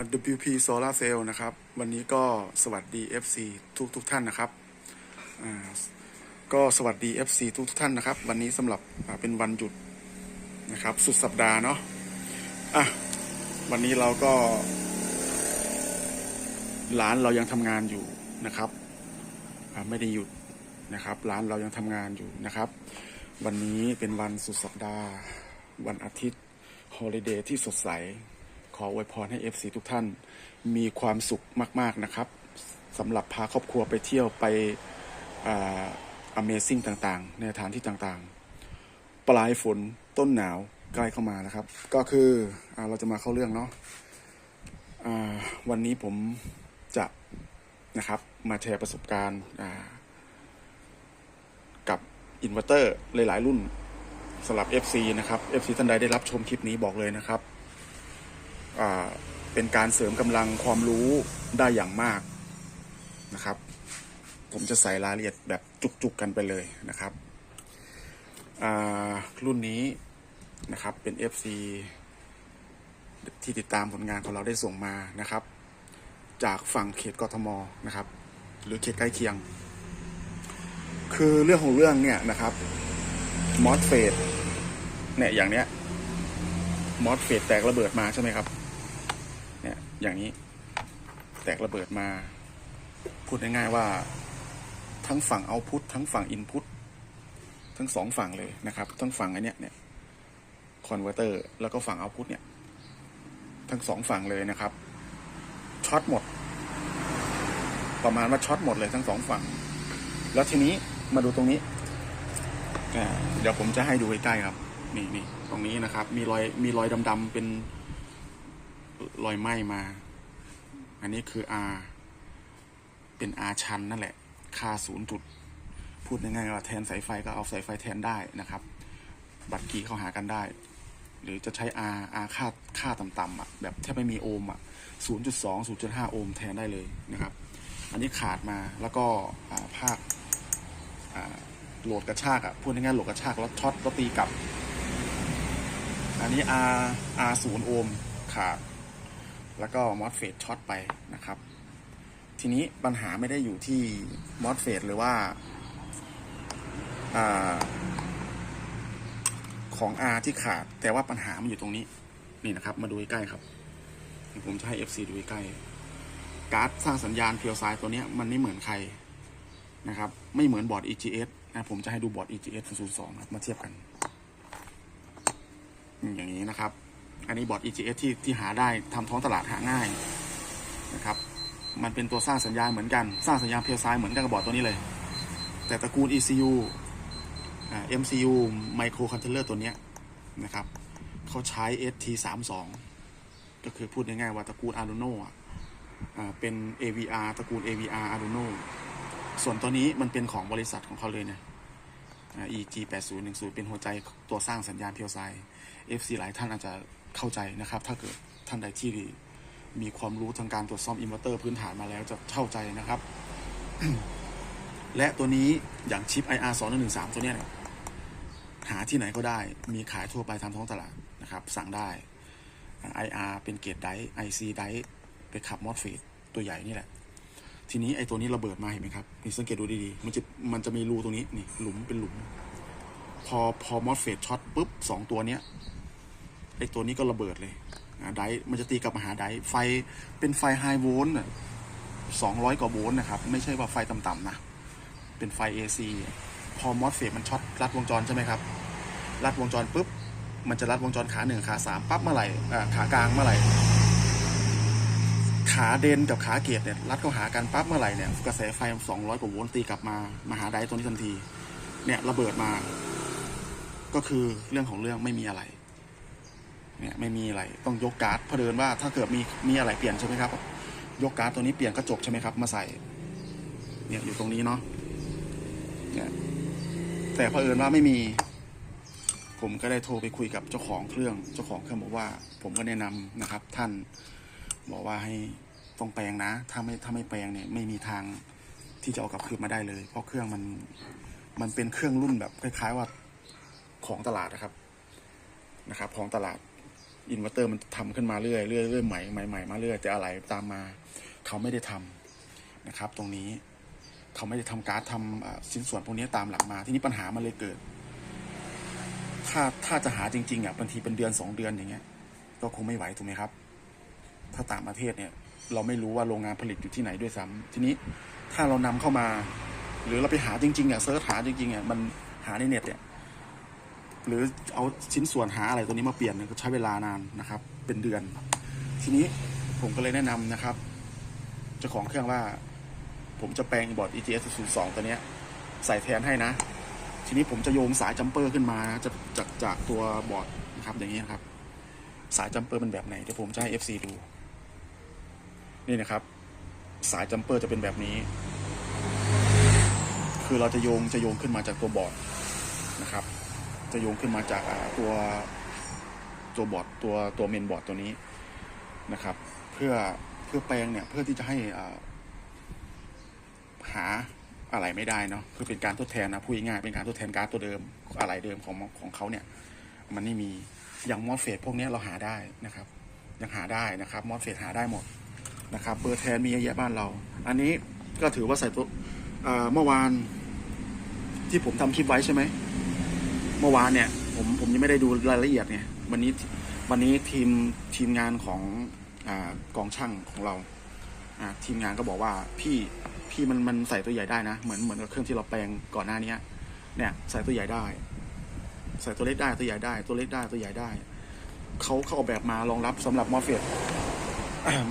WP Solar Cell นะครับ วันนี้ก็สวัสดี FC ทุกทุกท่านนะครับก็สวัสดี FC ทุกทุกท่านนะครับ วันนี้สำหรับเป็นวันหยุดนะครับ สุดสัปดาห์เนาะอะวันนี้เราก็ร้านเรายังทำงานอยู่นะครับไม่ได้หยุดนะครับ ร้านเรายังทำงานอยู่นะครับ วันนี้เป็นวันสุดสัปดาห์ วันอาทิตย์ฮอลิเดย์ที่สดใส ออวยพรให้ FC ทุกท่าน มีความสุขมาก ๆนะครับสำหรับพาครอบครัวไปเที่ยวไปอ่า Amazing ต่างๆ ในสถานที่ต่างๆ ปลายฝนต้นหนาวใกล้เข้ามานะครับ ก็คืออเราจะมาเข้าเรื่องเนาะวันนี้ผมจะนะครับมาแชร์ประสบการณ์กับอินเวอร์เตอร์หลาย ๆ รุ่นสำหรับ FC นะครับ FC ท่านใดได้รับชมคลิปนี้บอกเลยนะครับ เป็นการเสริมกำลังความรู้ได้อย่างมากนะครับ ผมจะใส่รายละเอียดแบบจุกๆกันไปเลยนะครับรุ่นนี้นะครับเป็น FC ที่ติดตามผลงานของเราได้ส่งมานะครับ จากฝั่งเขตกทมนะครับ หรือเขตใกล้เคียง คือเรื่องของเรื่องเนี่ยนะครับมอสเฟดเนี่ยอย่างเนี้ยมอสเฟดแตกระเบิดมาใช่ไหมครับ อย่างนี้ แตกระเบิดมา พูดง่ายๆว่า ทั้งฝั่งเอาพุททั้งฝั่งอินพุตทั้งสองฝั่งเลยนะครับ ทั้งฝั่งอันเนี้ยเนี่ยคอนเวอร์เตอร์แล้วก็ฝั่งเอาพุทเนี่ยทั้งสองฝั่งเลยนะครับช็อตหมด ประมาณว่าช็อตหมดเลยทั้งสองฝั่ง แล้วทีนี้มาดูตรงนี้เดี๋ยวผมจะให้ดูใกล้ๆครับ นี่นี่ตรงนี้นะครับ มีรอยมีรอยดำๆเป็น รอยไหม้มา อันนี้คือ R เป็น R ชันนั่นแหละ ค่าศูนย์จุด พูดง่ายๆว่าแทนสายไฟก็เอาสายไฟแทนได้นะครับ บัตรกีเข้าหากันได้ หรือจะใช้ R R ค่าค่าต่ำๆอะ แบบแทบไม่มีโอห์มอะ 0.2 0.5 โอห์มแทนได้เลยนะครับ อันนี้ขาดมาแล้วก็ภาคโหลดกระชากอะ พูดง่ายๆโหลดกระชากแล้วช็อตแล้วตีกลับ อันนี้ R R 0โอห์มขาด แล้วก็มอสเฟตช็อตไปนะครับ ทีนี้ปัญหาไม่ได้อยู่ที่มอสเฟตหรือว่าอของ R ที่ขาด แต่ว่าปัญหามันอยู่ตรงนี้นี่นะครับ มาดูใกล้ครับผมจะให้ FC ดูใกล้การ์ดสร้างสัญญาณเพียวไซตัวนี้มันไม่เหมือนใครนะครับ ไม่เหมือนบอร์ด EGS นะผมจะให้ดูบอร์ด EGS 002ครับมาเทียบกัน อย่างนี้นะครับ อันนี้บอร์ด EGS ที่ที่หาได้ทำท้องตลาดหาง่ายนะครับ มันเป็นตัวสร้างสัญญาณเหมือนกัน สร้างสัญญาณเพียวไซเหมือนกันกับบอร์ดตัวนี้เลย แต่ตระกูล ECU MCU Microcontroller ตัวนี้นะครับเขาใช้ ST32 ก็คือพูดง่ายๆว่าตระกูล Arduino เป็น AVR ตระกูล AVR Arduino ส่วนตัวนี้มันเป็นของบริษัทของเขาเลยเนี่ยอ่า EG 8010 เป็นหัวใจตัวสร้างสัญญาณเพียวไซ FC หลายท่านอาจจะ เข้าใจนะครับ ถ้าเกิดท่านใดที่มีความรู้ทางการตรวจซ่อมอินเวอร์เตอร์พื้นฐานมาแล้วจะเข้าใจนะครับ และตัวนี้อย่างชิป IR 2 1 3ตัวเนี้ยเนี่ยหาที่ไหนก็ได้ มีขายทั่วไปตามท้องตลาดนะครับ สั่งได้ IR เป็นเกรดได IC ไดไปขับมอสเฟตตัวใหญ่นี่แหละ ทีนี้ไอตัวนี้ระเบิดมาเห็นไหมครับนี่สังเกตดูดีๆ มันจะมันจะมีรูตรงนี้นี่หลุมเป็นหลุม พอพอมอสเฟตช็อตปุ๊บสองตัวเนี้ย ไอตัวนี้ก็ระเบิดเลยไดมันจะตีกลับมาหาไดไฟเป็นไฟไฮโวลต์สองร้อยกว่าโวลต์นะครับ ไม่ใช่ว่าไฟต่ำๆนะ เป็นไฟ AC พอมอสเฟตมันช็อตรัดวงจรใช่ไหมครับ รัดวงจรปุ๊บ มันจะรัดวงจรขาหนึ่งขาสามปั๊บเมื่อไหร่ขากลางเมื่อไหร่ ขาเดนกับขาเกียรเนี่ยรัดเข้าหากันปั๊บเมื่อไหร่เนี่ยกระแสไฟ200กว่าโวลต์ตีกลับมามาหาไดตัวนี้ทันที เนี่ยระเบิดมา ก็คือเรื่องของเรื่องไม่มีอะไร เนี่ยไม่มีอะไรต้องยกการ์ดเพราะเดินว่าถ้าเกิดมีมีอะไรเปลี่ยนใช่ไหมครับ ยกการ์ดตัวนี้เปลี่ยนกระจกใช่ไหมครับ มาใส่ เนี่ยอยู่ตรงนี้เนาะเนี่ยแต่เผอิญว่าไม่มี ผมก็ได้โทรไปคุยกับเจ้าของเครื่องเจ้าของเครื่องบอกว่า ผมก็แนะนำนะครับ ท่านบอกว่าให้ต้องแปลงนะ ถ้าไม่ถ้าไม่แปลงเนี่ยไม่มีทางที่จะเอากลับคืนมาได้เลย เพราะเครื่องมันมันเป็นเครื่องรุ่นแบบคล้าย ๆว่าของตลาดนะครับนะครับ ของตลาด อินเวอร์เตอร์มันทำขึ้นมาเรื่อยเรื่อยเรื่อยใหม่ใหม่ใหม่มาเรื่อยแต่อะไรตามมา เขาไม่ได้ทำนะครับ ตรงนี้เขาไม่ได้ทำการ์ดทำชิ้นส่วนพวกนี้ตามหลังมา ที่นี้ปัญหามันเลยเกิด ถ้าถ้าจะหาจริง ๆอะบางทีเป็นเดือนสองเดือนอย่างเงี้ย ก็คงไม่ไหวถูกไหมครับ ถ้าต่างประเทศเนี่ย เราไม่รู้ว่าโรงงานผลิตอยู่ที่ไหนด้วยซ้ำทีนี้ถ้าเรานำเข้ามา หรือเราไปหาจริงๆอะเซิร์ชหาจริงๆอะมันหาในเน็ตเนี่ย หรือเอาชิ้นส่วนหาอะไรตัวนี้มาเปลี่ยนก็ใช้เวลานานนะครับ เป็นเดือน ทีนี้ผมก็เลยแนะนำนะครับเจ้าของเครื่องว่า ผมจะแปลงบอร์ด EGS 02ตัวเนี้ยใส่แทนให้นะ ทีนี้ผมจะโยงสายจัมเปอร์ขึ้นมานะจากจากจากตัวบอร์ดนะครับอย่างนี้นครับ สายจัมเปอร์เป็นแบบไหนเดี๋ยวผมจะให้ FC ดู นี่นะครับ สายจัมเปอร์จะเป็นแบบนี้ คือเราจะโยงจะโยงขึ้นมาจากตัวบอร์ดนะครับ จะโยงขึ้นมาจากตัวตัวบอร์ดตัวตัวเมนบอร์ดตัวนี้นะครับ เพื่อเพื่อแปลงเนี่ยเพื่อที่จะให้หาอะไรไม่ได้เนาะคือเป็นการทดแทนนะพูดง่ายเป็นการทดแทนการ์ดตัวเดิมอะไรเดิมของของเขาเนี่ย มันไม่มีอย่างมอสเฟตพวกนี้เราหาได้นะครับ ยังหาได้นะครับมอสเฟตหาได้หมดนะครับ เบอร์แทนมีเยอะแยะบ้านเรา อันนี้ก็ถือว่าใส่ตัวเอ่อเมื่อวานที่ผมทำคลิปไว้ใช่ไหม เมื่อวานเนี่ย ผมผมยังไม่ได้ดูรายละเอียดเนี่ยวันนี้วันนี้ทีมทีมงานของอกองช่างของเราทีมงานก็บอกว่าพี่พี่มันมันใส่ตัวใหญ่ได้นะ เหมือนเหมือนกับเครื่องที่เราแปลงก่อนหน้านี้เนี่ยใส่ตัวใหญ่ได้ ใส่ตัวเล็กได้ตัวใหญ่ได้ ตัวเล็กได้ตัวใหญ่ได้เขาเขาออกแบบมารองรับสำหรับมอสเฟต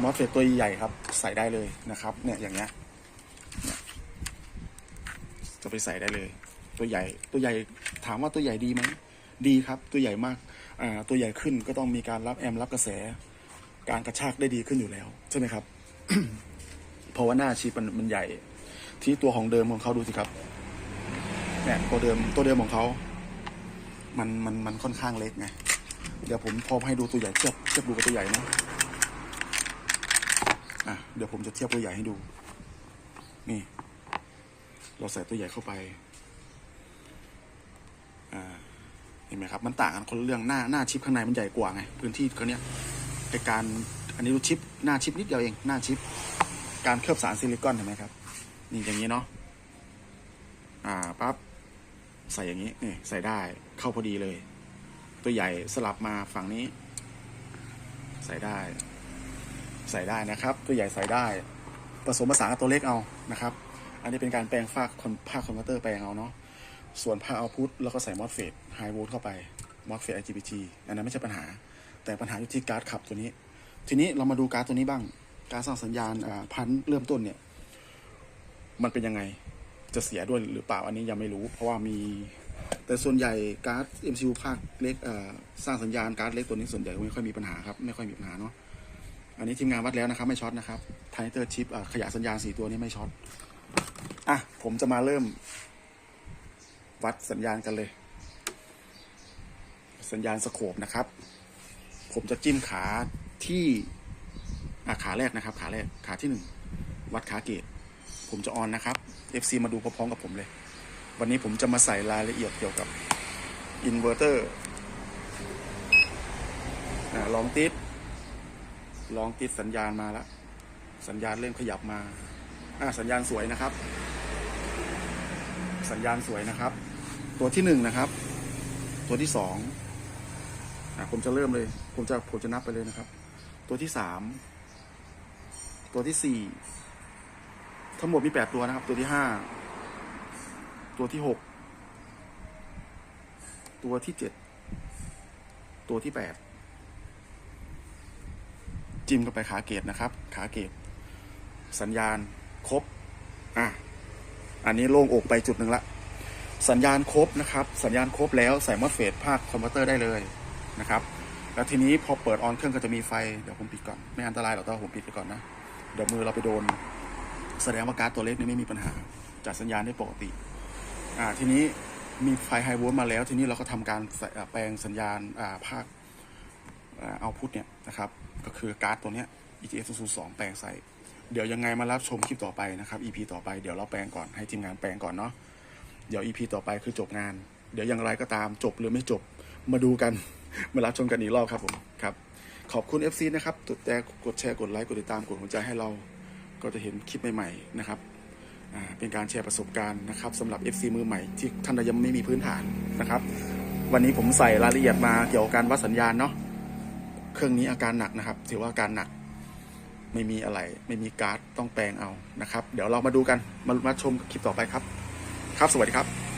มอสเฟตตัวใหญ่ครับ ใส่ได้เลยนะครับ เนี่ยอย่างเงี้ยจะไปใส่ได้เลย ตัวใหญ่ ตัวใหญ่ถามว่าตัวใหญ่ดีไหมดีครับ ตัวใหญ่มากอ่าตัวใหญ่ขึ้นก็ต้องมีการรับแอมรับกระแส การกระชากได้ดีขึ้นอยู่แล้วใช่ไหมครับเพราะว่าหน้าชีพมันมันใหญ่ ที่ตัวของเดิมของเขาดูสิครับเนี่ยตัวเดิมตัวเดิมของเขา มันมันมันค่อนข้างเล็กไงเดี๋ยวผมพอให้ดูตัวใหญ่เทียบเทียบดูกับตัวใหญ่นะอะเดี๋ยวผมจะเทียบตัวใหญ่ให้ดู นี่ เราใส่ตัวใหญ่เข้าไป อ่าเห็นไหมครับ มันต่างกันคนเรื่องหน้าหน้าชิปข้างในมันใหญ่กว่าไงพื้นที่เขาเนี้ยไอการอันนี้ดูชิปหน้าชิปนิดเดียวเองหน้าชิป การเคลือบสารซิลิคอนเห็นไหมครับนี่อย่างนี้เนาะอ่าปั๊บใส่อย่างนี้นี่ใส่ได้เข้าพอดีเลย ตัวใหญ่สลับมาฝั่งนี้ ใส่ได้ ใส่ได้นะครับ ตัวใหญ่ใส่ได้ผสมผสานกับตัวเล็กเอานะครับ อันนี้เป็นการแปลงฝากคนภาคคอนเวอร์เตอร์แปลงเอาเนาะ ส่วนภาเอาพุทแล้วก็ใส่มอสเฟตไฮโวลต์เข้าไปมอสเฟต IGBT อันนั้นไม่ใช่ปัญหา แต่ปัญหาอยู่ที่การ์ดขับตัวนี้ ทีนี้เรามาดูการ์ดตัวนี้บ้าง การสร้างสัญญาณพันเริ่มต้นเนี่ย มันเป็นยังไงจะเสียด้วยหรือเปล่าอันนี้ยังไม่รู้ เพราะว่ามี แต่ส่วนใหญ่การ์ด MCU ภาคเล็กสร้างสัญญาณการ์ดเล็กตัวนี้ส่วนใหญ่ไม่ค่อยมีปัญหาครับไม่ค่อยมีปัญหาเนาะอันนี้ทีมงานวัดแล้วนะครับ ไม่ช็อตนะครับไทเตอร์ชิปขยายสัญญาณสี่ตัวนี้ไม่ช็อตอะผมจะมาเริ่ม วัดสัญญาณกันเลย สัญญาณสโคปนะครับ ผมจะจิ้มขาที่ขาแรกนะครับ ขาแรกขาที่หนึ่งวัดขาเกตผมจะออนนะครับ FC มาดูพร้อมๆกับผมเลย วันนี้ผมจะมาใส่รายละเอียดเกี่ยวกับอินเวอร์เตอร์ลองติดลองติดสัญญาณมาแล้ว สัญญาณเริ่มขยับมาอ่าสัญญาณสวยนะครับ สัญญาณสวยนะครับ ตัวที่หนึ่งนะครับ ตัวที่สองอะผมจะเริ่มเลย ผมจะผมจะนับไปเลยนะครับ ตัวที่สามตัวที่สี่ทั้งหมดมีแปดตัวนะครับ ตัวที่ห้าตัวที่หกตัวที่เจ็ดตัวที่แปดจิ้มเข้าไปขาเกตนะครับ ขาเกตสัญญาณครบ อะ อันนี้โล่งอกไปจุดหนึ่งละ สัญญาณครบนะครับ สัญญาณครบแล้วใส่มอสเฟตภาคคอมพิวเตอร์ได้เลยนะครับ แล้วทีนี้พอเปิดออนเครื่องก็จะมีไฟ เดี๋ยวผมปิดก่อน ไม่อันตรายหรอกแต่ว่าผมปิดไปก่อนนะ เดี๋ยวมือเราไปโดน แสดงว่าการ์ดตัวเล็กนี่ไม่มีปัญหา จัดสัญญาณได้ปกติ อ่า ทีนี้มีไฟไฮโวลต์มาแล้ว ทีนี้เราก็ทำการแปลงสัญญาณอ่าภาคเอาพุทเนี่ยนะครับ ก็คือการ์ดตัวเนี้ย EGS 0 2แปลงใส่ เดี๋ยวยังไงมารับชมคลิปต่อไปนะครับ EP ต่อไป เดี๋ยวเราแปลงก่อนให้ทีมงานแปลงก่อนเนาะ เดี๋ยว EP ต่อไปคือจบงาน เดี๋ยวอย่างไรก็ตามจบหรือไม่จบมาดูกัน มารับชมกันอีกรอบครับผมครับ ขอบคุณ FC นะครับกดแต่กดแชร์กดไลค์กดติดตามกดหัวใจให้เราก็จะเห็นคลิปใหม่ๆนะครับเป็นการแชร์ประสบการณ์นะครับสำหรับ FC มือใหม่ที่ท่านยังไม่มีพื้นฐานนะครับ วันนี้ผมใส่รายละเอียดมาเกี่ยวกับการวัดสัญญาณเนาะเครื่องนี้อาการหนักนะครับ ถือว่าอาการหนักไม่มีอะไร ไม่มีการ์ดต้องแปลงเอานะครับ เดี๋ยวเรามาดูกันมามาชมคลิปต่อไปครับ ครับ สวัสดีครับ